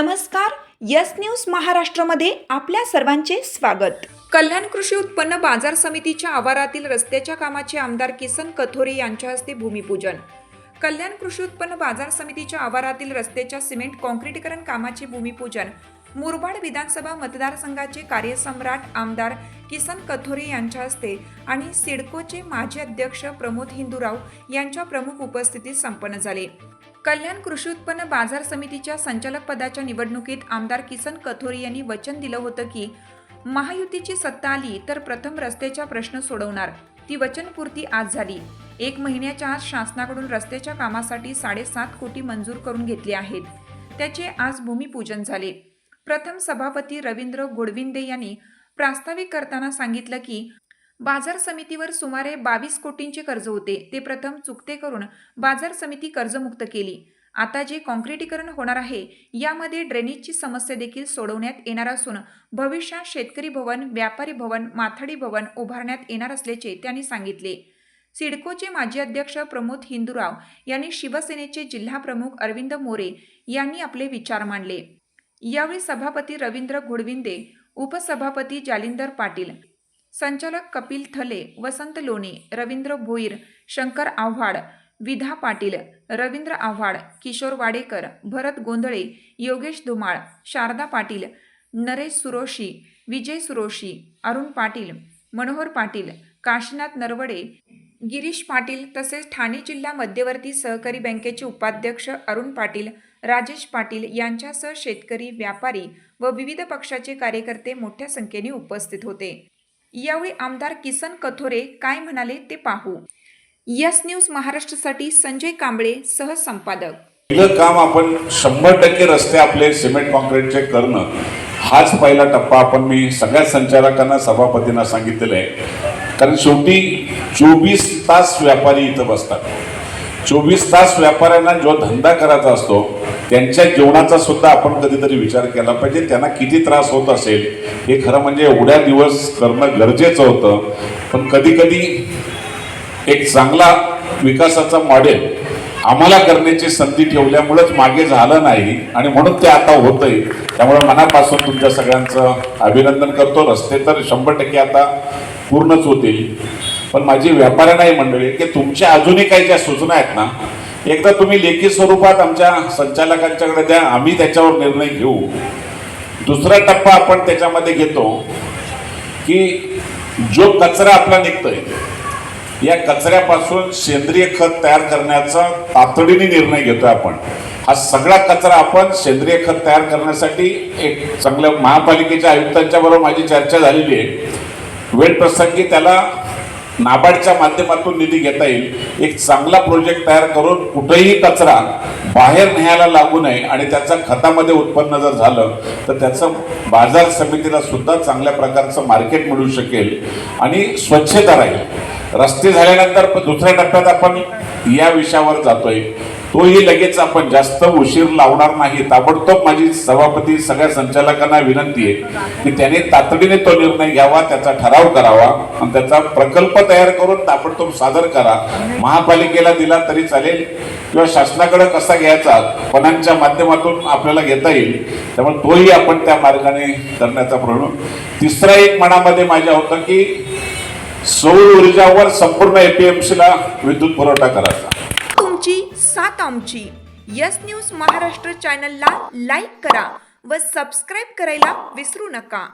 नमस्कार yes news महाराष्ट्रामध्ये आपल्या सर्वांचे स्वागत. कल्याण कृषी उत्पन्न बाजार समितीच्या आवारातील रस्त्याच्या कामाचे आमदार किसन कथोरे यांच्या हस्ते भूमिपूजन. कल्याण कृषी उत्पन्न बाजार समितीच्या आवारातील रस्त्याच्या सिमेंट कॉन्क्रीटीकरण कामाचे भूमिपूजन. मुरबाड विधानसभा मतदारसंघाचे कार्यसम्राट आमदार किसन कथोरे यांच्या हस्ते आणि सिडकोचे माजी अध्यक्ष प्रमोद हिंदूराव यांच्या प्रमुख उपस्थितीत संपन्न झाले. कल्याण कृषी उत्पन्न बाजार समितीच्या संचालक पदाच्या निवडणुकीत आमदार किसन कथोरे यांनी वचन दिलं होतं की महायुतीची सत्ता आली तर प्रथम रस्त्याचा प्रश्न सोडवणार. ती वचनपूर्ती आज झाली. एक महिन्याच्या आज शासनाकडून रस्त्याच्या कामासाठी साडेसात कोटी मंजूर करून घेतले आहेत. त्याचे आज भूमिपूजन झाले. प्रथम सभापती रवींद्र गोडविंदे यांनी प्रास्ताविक करताना सांगितलं की बाजार समितीवर सुमारे बावीस कोटींचे कर्ज होते. ते प्रथम चुकते करून बाजार समिती कर्जमुक्त केली. आता जे कॉन्क्रीटीकरण होणार आहे यामध्ये ड्रेनेजची समस्या देखील सोडवण्यात येणार असून भविष्यात शेतकरी भवन व्यापारी भवन माथाडी भवन उभारण्यात येणार असल्याचे त्यांनी सांगितले. सिडकोचे माजी अध्यक्ष प्रमोद हिंदूराव यांनी शिवसेनेचे जिल्हाप्रमुख अरविंद मोरे यांनी आपले विचार मांडले. यावेळी सभापती रवींद्र घोडविंदे उपसभापती जालिंदर पाटील संचालक कपिल थले वसंत लोणे रवींद्र भोईर शंकर आव्हाड विधा पाटील रवींद्र आव्हाड किशोर वाडेकर भरत गोंधळे योगेश धुमाळ शारदा पाटील नरेश सुरोशी विजय सुरोशी अरुण पाटील मनोहर पाटील काशीनाथ नरवडे गिरीश पाटील तसेच ठाणे जिल्हा मध्यवर्ती सहकारी बँकेचे उपाध्यक्ष अरुण पाटील राजेश पाटील यांच्यासह शेतकरी व्यापारी व विविध पक्षाचे कार्यकर्ते मोठ्या संख्येने उपस्थित होते. यावेळी आमदार किसन कथोरे काय म्हणाले ते पाहू. यस न्यूज महाराष्ट्रासाठी संजय कांबळे सहसंपादक. पहिलं काम आपण शंभर टक्के रस्ते आपले सिमेंट कॉन्क्रीटचे करणं हाच पहिला टप्पा आपण मी सगळ्या संचालकांना सभापतींना सांगितलेलं आहे. कारण शेवटी चोवीस तास व्यापारी इथं बसतात. चोवीस तास व्यापाऱ्यांना जो धंदा करायचा असतो त्यांच्या जीवनाचा सुद्धा आपण कधीतरी विचार केला पाहिजे. त्यांना किती त्रास होत असेल हे खरं म्हणजे एवढ्या दिवस करणं गरजेचं होतं. पण कधी कधी एक चांगला विकासाचा मॉडेल आम्हाला करण्याची संधी ठेवल्यामुळेच मागे झालं नाही. आणि म्हणून ते आता होतंय. त्यामुळे मनापासून तुमच्या सगळ्यांचं अभिनंदन करतो. रस्ते तर शंभर टक्के आता पूर्णच होतील. पण माझी व्यापाऱ्यांनाही मंडळी की तुमच्या अजूनही काही ज्या सूचना आहेत ना एकदा तुम्ही लेखी स्वरूपात आमच्या संचालकांच्याकडे द्या. आम्ही त्याच्यावर निर्णय घेऊ. दुसरा टप्पा आपण त्याच्यामध्ये घेतो की जो कचरा आपला निघतोय या कचऱ्यापासून सेंद्रिय खत तयार करण्याचा तातडीने निर्णय घेतोय आपण. हा सगळा कचरा आपण सेंद्रिय खत तयार करण्यासाठी एक चांगल्या महापालिकेच्या आयुक्तांच्या बरोबर माझी चर्चा झालेली आहे. वेळ प्रसंगी त्याला नाबार्डच्या माध्यमातून निधी घेता येईल. एक चांगला प्रोजेक्ट तयार करून कुठेही कचरा बाहेर न्यायला लागू नये आणि त्याचा खतामध्ये उत्पन्न जर झालं तर त्याचं बाजार समितीला सुद्धा चांगल्या प्रकारचं मार्केट मिळू शकेल आणि स्वच्छता राहील. रस्ते झाल्यानंतर दुसऱ्या टप्प्यात आपण या विषयावर जातोय. तोही लगेच आपण जास्त उशीर लावणार नाही. ताबडतोब माझी सभापती सगळ्या संचालकांना विनंती आहे की त्याने तातडीने तो निर्णय घ्यावा त्याचा ठराव करावा आणि त्याचा प्रकल्प तयार करून ताबडतोब सादर करा. महापालिकेला दिला तरी चालेल किंवा शासनाकडे कसा घ्यायचा पणांच्या माध्यमातून आपल्याला घेता येईल. त्यामुळे तोही आपण त्या मार्गाने करण्याचा प्रश्न तिसरा एक मनामध्ये माझ्या होतं की सौर ऊर्जावर संपूर्ण एपीएमसीला विद्युत पुरवठा करायचा. तुमची सात आमची. यस न्यूज महाराष्ट्र चॅनलला लाईक करा व सबस्क्राईब करायला विसरू नका.